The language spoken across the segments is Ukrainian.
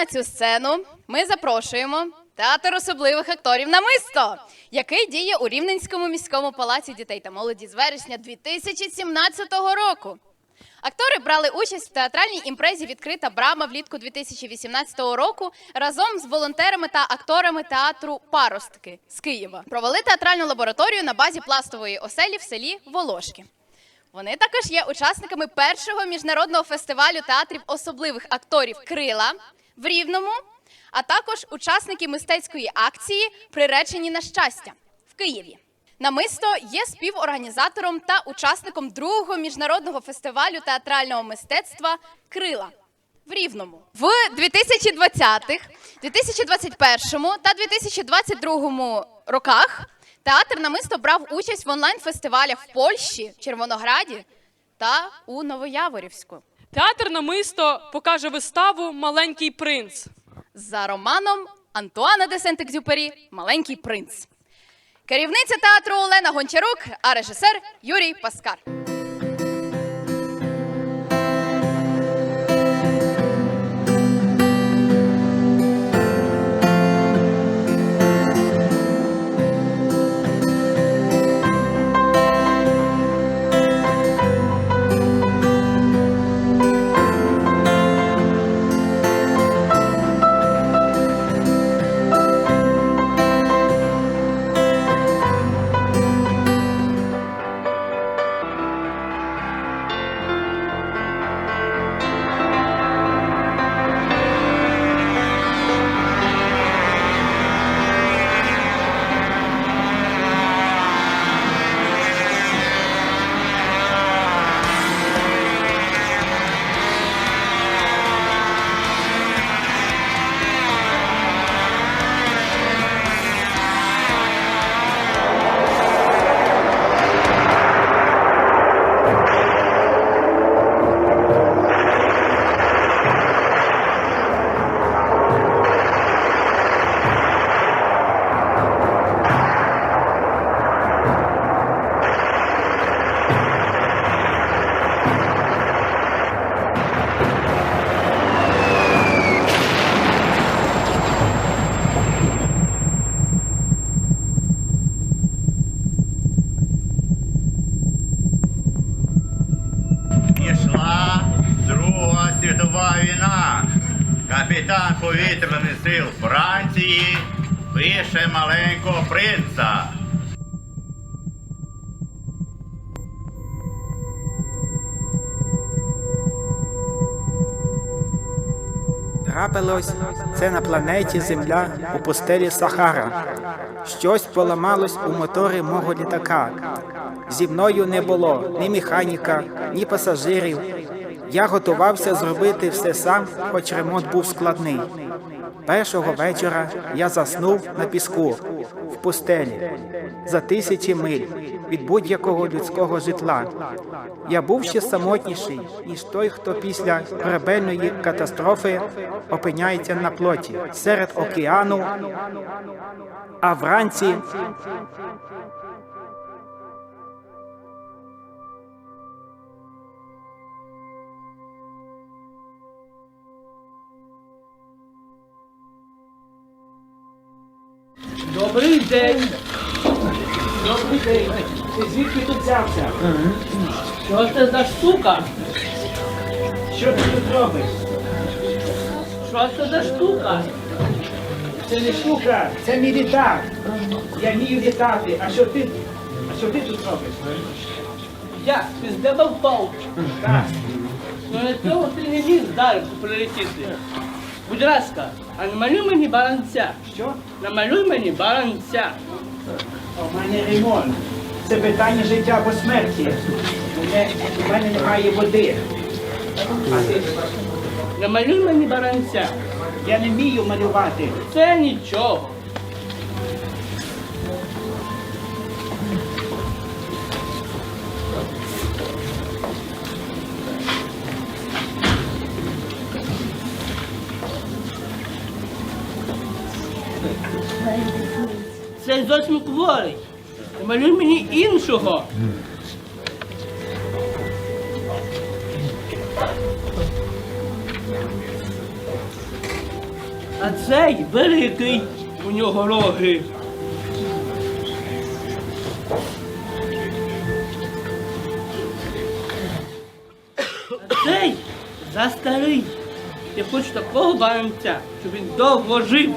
на цю сцену ми запрошуємо театр особливих акторів Намисто, який діє у Рівненському міському палаці дітей та молоді з вересня 2017 року. Актори брали участь в театральній імпрезі Відкрита брама влітку 2018 року разом з волонтерами та акторами театру Паростки з Києва. Провели театральну лабораторію на базі пластової оселі в селі Волошки. Вони також є учасниками першого міжнародного фестивалю театрів особливих акторів Крила в Рівному, а також учасники мистецької акції Приречені на щастя в Києві. Намисто є співорганізатором та учасником другого міжнародного фестивалю театрального мистецтва Крила в Рівному. В 2020-х, 2021 та 2022 роках театр намисто брав участь в онлайн-фестивалях в Польщі, Червонограді та у Новояворівську. Театр намисто покаже виставу Маленький принц. За романом Антуана де Сент-Екзюпері Маленький принц. Керівниця театру Олена Гончарук, а режисер Юрій Паскар. Капітан повітряних сил Франції пише маленького принца. Трапилось це на планеті Земля у пустелі Сахара. Щось поламалось у моторі мого літака. Зі мною не було ні механіка, ні пасажирів. Я готувався зробити все сам, хоч ремонт був складний. Першого вечора я заснув на піску в пустелі за тисячі миль від будь-якого людського житла. Я був ще самотніший, ніж той, хто після корабельної катастрофи опиняється на плоті серед океану, а вранці день. Добрий день. Ти звідки тут взявся? Що це за штука? що ти тут робиш? Що це за штука? Це не штука, це мій літак. Я вмію літати. А що ти? А що ти тут робиш? Я з неба впав. Так. Ну на цього ти не міг здалеку прилетіти. Будь ласка, а намалюй мені баранця. Що? Намалюй мені баранця. У мене ремонт. Це питання життя або смерті. У мене, немає води. Намалюй мені баранця. Я не вмію малювати. Це нічого. Це зовсім хворий. Намалюй мені іншого. А цей великий, у нього роги. А цей застарий. Я хочу такого баранця, щоб він довго жив.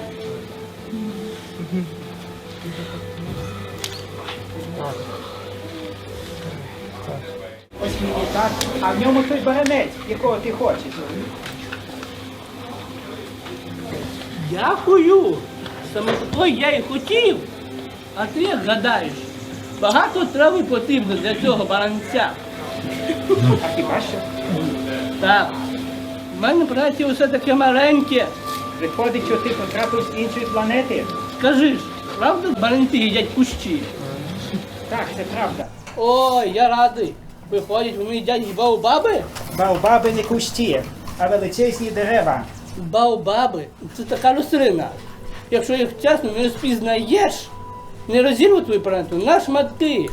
А в ньому той баранець, якого ти хочеш. Дякую. Саме такого я і хотів. А ти як гадаєш? Багато трави потрібно для цього баранця. А хіба що? Так. У мене браті усе таке маленьке. Виходить, що ти потрапив з іншої планети? Скажи ж, правда баранці їдять кущі? Так, це правда. Ой, я радий. Виходять, вони їдять баобаби? Баобаби не кущі, а величезні дерева. Баобаби це така рослина. Якщо їх чесно не розпізнаєш, не розірву твою планету на шматки.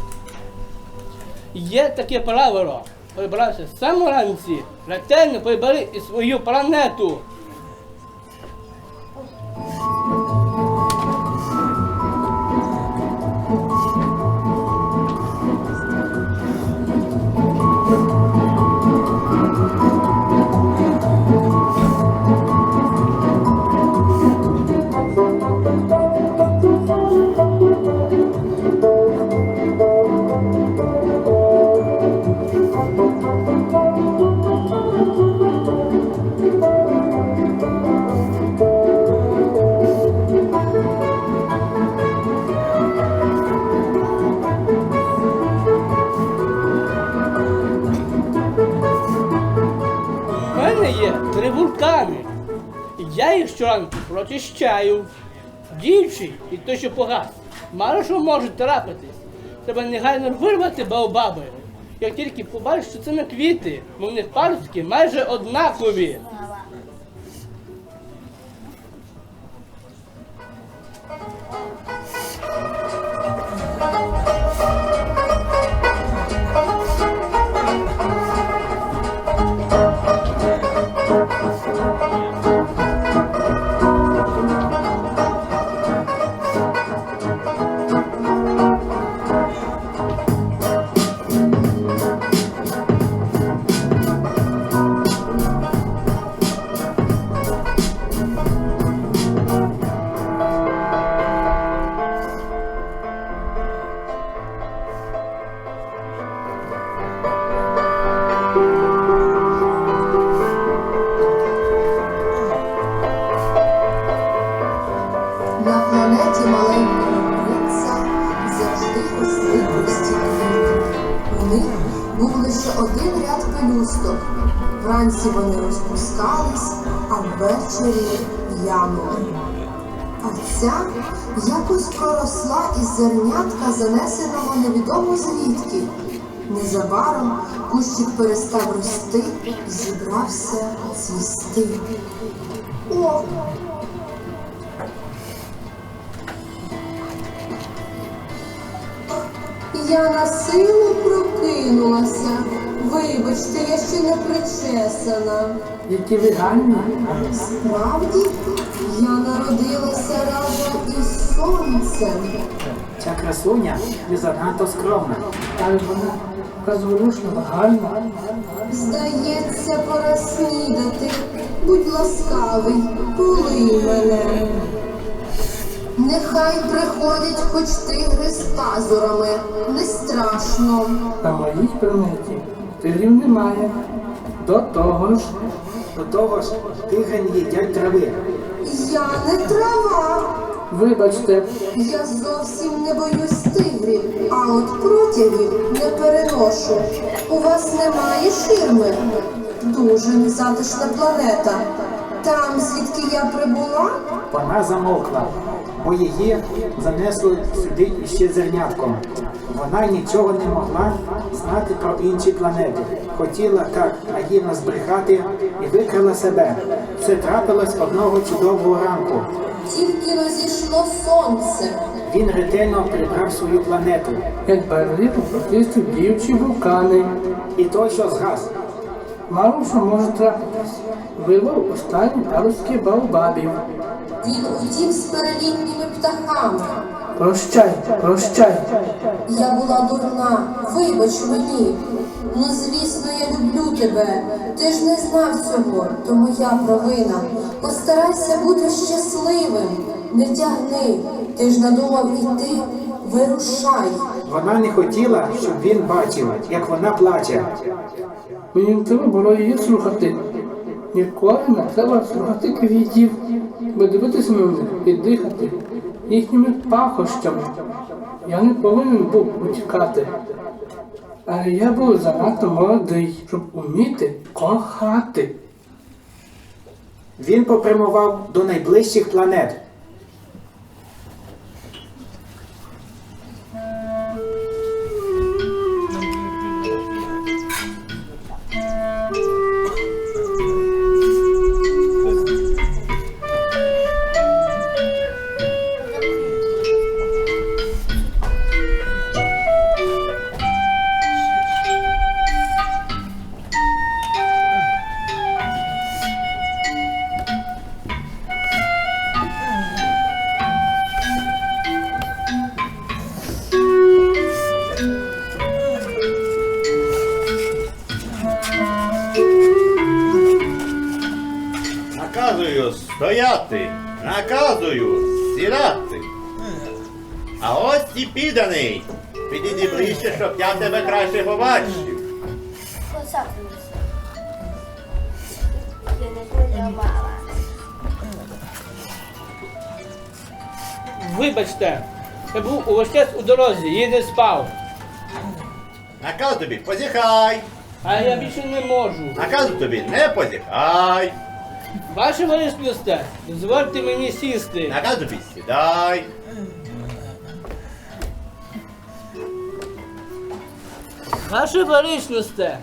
Є таке правило. Прибрався сам вранці, ретельно прибери і свою планету. Я їх щоранку прочищаю. Діючий і той, що погас. Мало що може трапитись. Треба негайно вирвати баобаби. Як тільки побачиш, що це не квіти, бо в них паростки майже однакові. Один. Вранці вони розпускались, а ввечері в'янули. А ця якось проросла із зернятка, занесеного невідомо звідки. Незабаром кущик перестав рости і зібрався цвісти. О, Я на силу прокинулася. Вибачте, я ще не причесана. Які ви гарні. Справді, я народилася разом із сонцем. Ця красуня не занадто скромна. Але вона така гарна. Здається, пора снідати. Будь ласкавий, полий мене. Нехай приходять хоч тигри з пазурами, не страшно. На моїй планеті тигрів немає. До того ж, До того ж, тигри не їдять трави. Я не трава. вибачте, Я зовсім не боюсь тигрів, а от протягів не переношу. У вас немає ширми. Дуже незатишна планета. Там, звідки я прибула, Вона замовкла, бо її занесло сюди іще зернятком. Вона нічого не могла знати про інші планети. Хотіла так наївно збрехати і викрила себе. Це трапилось одного чудового ранку. тільки но зійшло сонце. Він ретельно прибрав свою планету. як барвито почистив діючі вулкани. І той, що згас. Мало що може трапитись. Вивав останні паростки баобабів. Він утік з перелітніми птахами. Прощай, прощай. Я була дурна, вибач мені. Ну, звісно, я люблю тебе. Ти ж не знав цього, то моя провина. Постарайся бути щасливим. Не тягни. Ти ж надумав іти. Вирушай. Вона не хотіла, щоб він бачив, як вона плаче. Мені було її слухати. Ніколи не треба слухати квітів, бо дивитися на них і дихати їхніми пахощами. Я не повинен був утікати. Але я був занадто молодий, щоб уміти кохати. Він попрямував до найближчих планет. Підійди ближче, щоб я тебе краще побачив. Вибачте, я був увесь у дорозі, не спав. Наказ тобі позіхай. А я більше не можу. Наказу тобі не позіхай. Ваше величносте, дозвольте мені сісти. Наказ тобі сідай. Ваше величносте,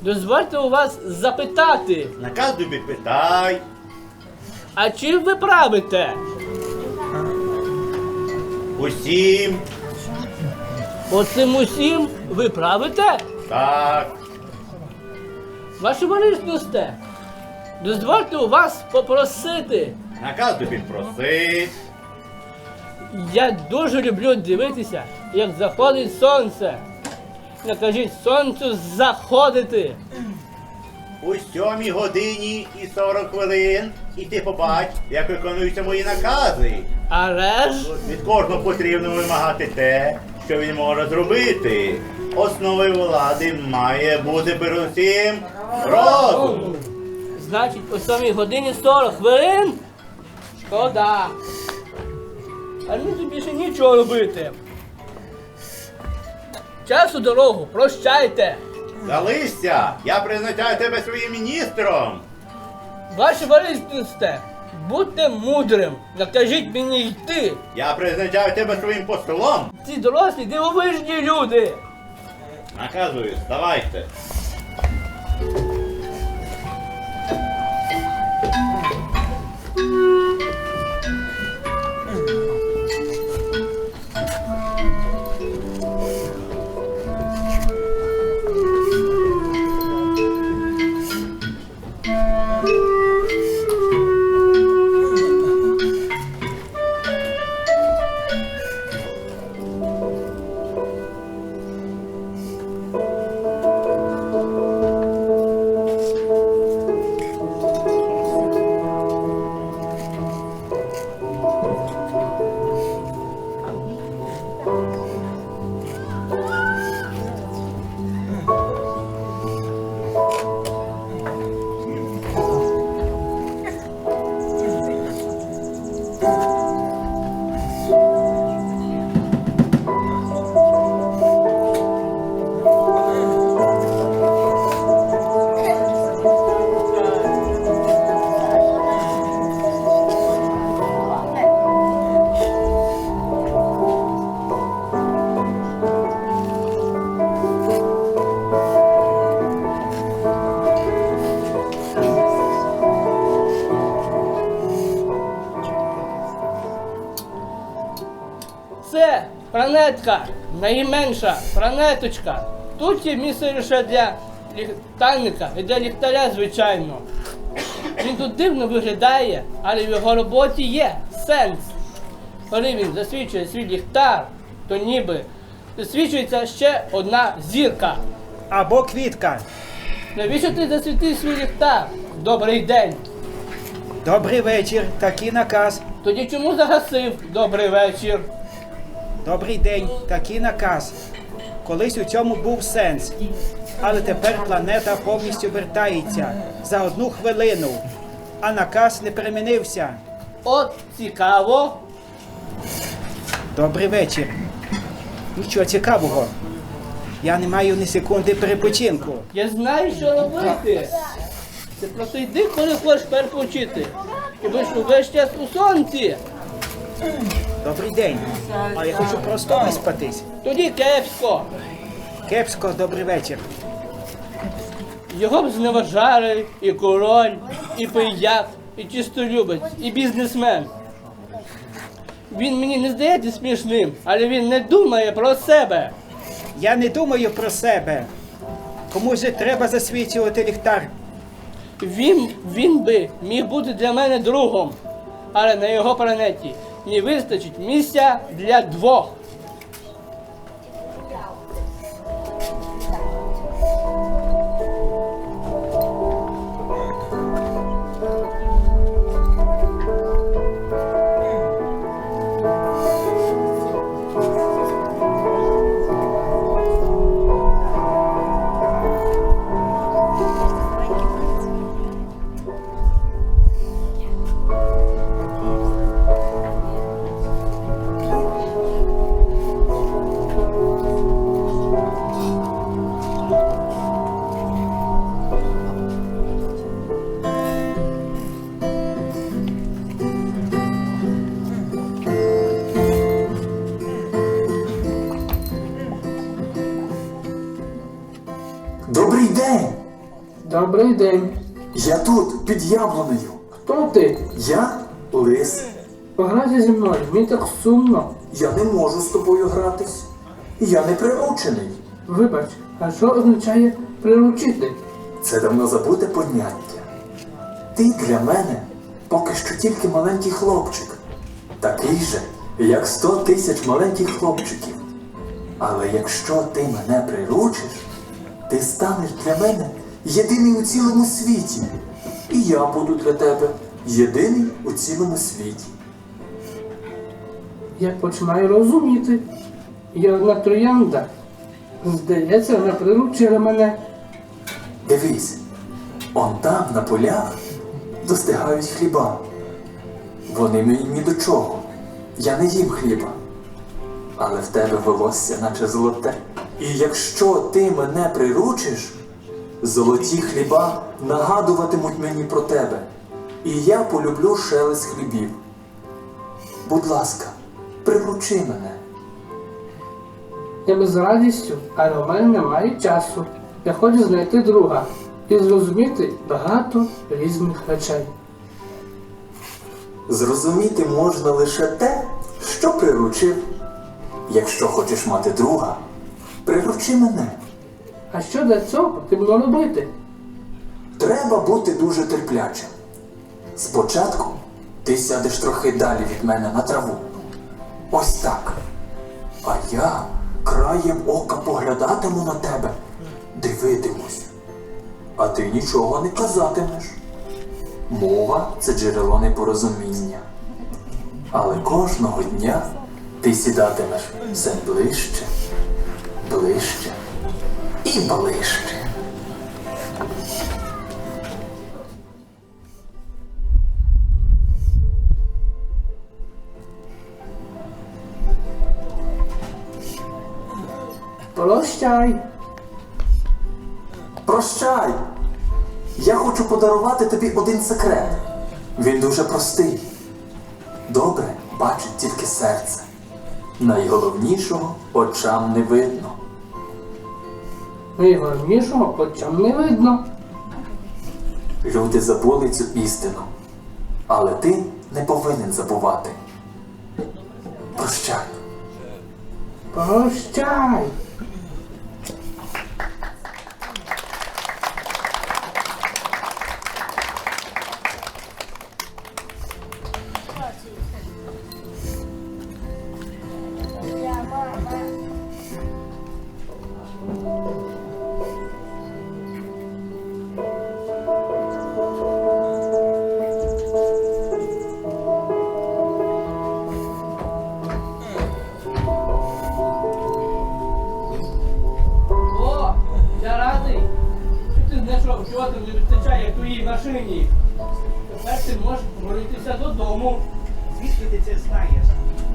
дозвольте у вас запитати, Наказ тобі питай. а чим ви правите? Усім. Оцим усім ви правите? Так. Ваше величносте, дозвольте у вас попросити. Наказ тобі просить. Я дуже люблю дивитися, як заходить сонце. Накажіть сонцю заходити. У сьомій годині і 40 хвилин. І ти побач, як виконуються мої накази. Але ж Від кожного потрібно вимагати те, що він може зробити. Основою влади має бути передусім розум. Значить, о 7 годині 40 хвилин? Шкода. А мені тут більше нічого робити. Час у дорогу, прощайте. Залишся! Я призначаю тебе своїм міністром. Ваше величносте, будьте мудрим, накажіть мені йти. Я призначаю тебе своїм послом. Ці дорослі дивовижні люди. Наказую, вставайте. Це планетка, найменша планеточка. Тут є місце лише для ліхтарника і для ліхтаря, звичайно. Він тут дивно виглядає, але в його роботі є сенс. Коли він засвічує свій ліхтар, то ніби засвічується ще одна зірка. Або квітка. Навіщо ти засвітив свій ліхтар? Добрий день. Добрий вечір, такий наказ. Тоді чому загасив? Добрий вечір. Добрий день, такий наказ. Колись у цьому був сенс. Але тепер планета повністю вертається за одну хвилину, а наказ не перемінився. От цікаво. Добрий вечір. Нічого цікавого. Я не маю ні секунди перепочинку. Я знаю, що робити. Ти просто йди, коли хочеш перепочити. І будеш увесь час у сонці. Добрий день. А я хочу просто виспатись. Тоді кепсько. Кепсько, добрий вечір. Його б зневажали і король, і пияк, і чистолюбець, і бізнесмен. Він мені не здається смішним, але він не думає про себе. Я не думаю про себе. Кому же треба засвічувати ліхтар? Він, він би міг бути для мене другом, але на його планеті не вистачить місця для двох. Добрий день! Добрий день. Я тут, під яблунею. Хто ти? Я лис. Пограйся зі мною, мені так сумно. Я не можу з тобою гратись. Я не приручений. Вибач, а що означає приручити? Це давно забуте поняття. Ти для мене поки що тільки маленький хлопчик. Такий же, як сто тисяч маленьких хлопчиків. Але якщо ти мене приручиш, ти станеш для мене єдиний у цілому світі. І я буду для тебе єдиний у цілому світі. Я починаю розуміти. Я одна троянда. Здається, вона приручила мене. Дивись, он там на полях достигають хліба. Вони мені ні до чого. Я не їм хліба. Але в тебе волосся, наче золоте. І якщо ти мене приручиш, золоті хліба нагадуватимуть мені про тебе. І я полюблю шелест хлібів. Будь ласка, приручи мене. Я би з радістю, але у мене немає часу. Я хочу знайти друга і зрозуміти багато різних речей. Зрозуміти можна лише те, що приручив. Якщо хочеш мати друга, приручи мене. А що для цього потрібно робити? Треба бути дуже терплячим. Спочатку ти сядеш трохи далі від мене на траву. Ось так. А я краєм ока поглядатиму на тебе, дивитимусь. А ти нічого не казатимеш. Мова це джерело непорозуміння. Але кожного дня ти сідатимеш все ближче, ближче і ближче. Прощай. Прощай! Я хочу подарувати тобі один секрет. Він дуже простий. Добре бачить тільки серце. Найголовнішого очам не видно. Найголовнішого очам не видно. Люди забули цю істину. Але ти не повинен забувати. Прощай. Прощай. Звідки ти це знаєш?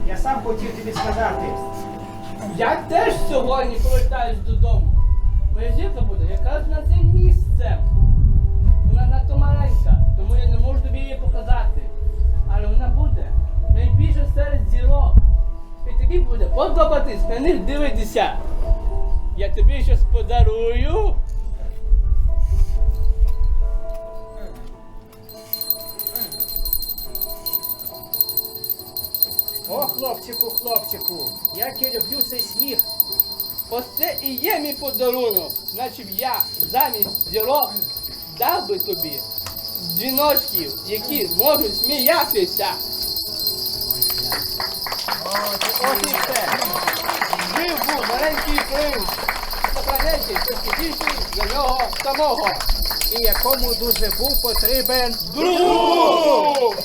Я сам хотів тобі сказати. Я теж сьогодні повертаюсь додому. Моя зірка буде якраз на цим місцем. Вона надто маленька, тому я не можу тобі її показати. Але вона буде найбільше серед зірок. І тобі буде подобатись на них дивитися. Я тобі щось подарую. О, хлопчику, хлопчику, як я люблю цей сміх. Ось це і є мій подарунок. Значить я замість зірок дав би тобі дзвіночків, які можуть сміятися. От і все. Жив був маленький принц на планеті, простіший за нього самого. І якому дуже був потрібен Друг!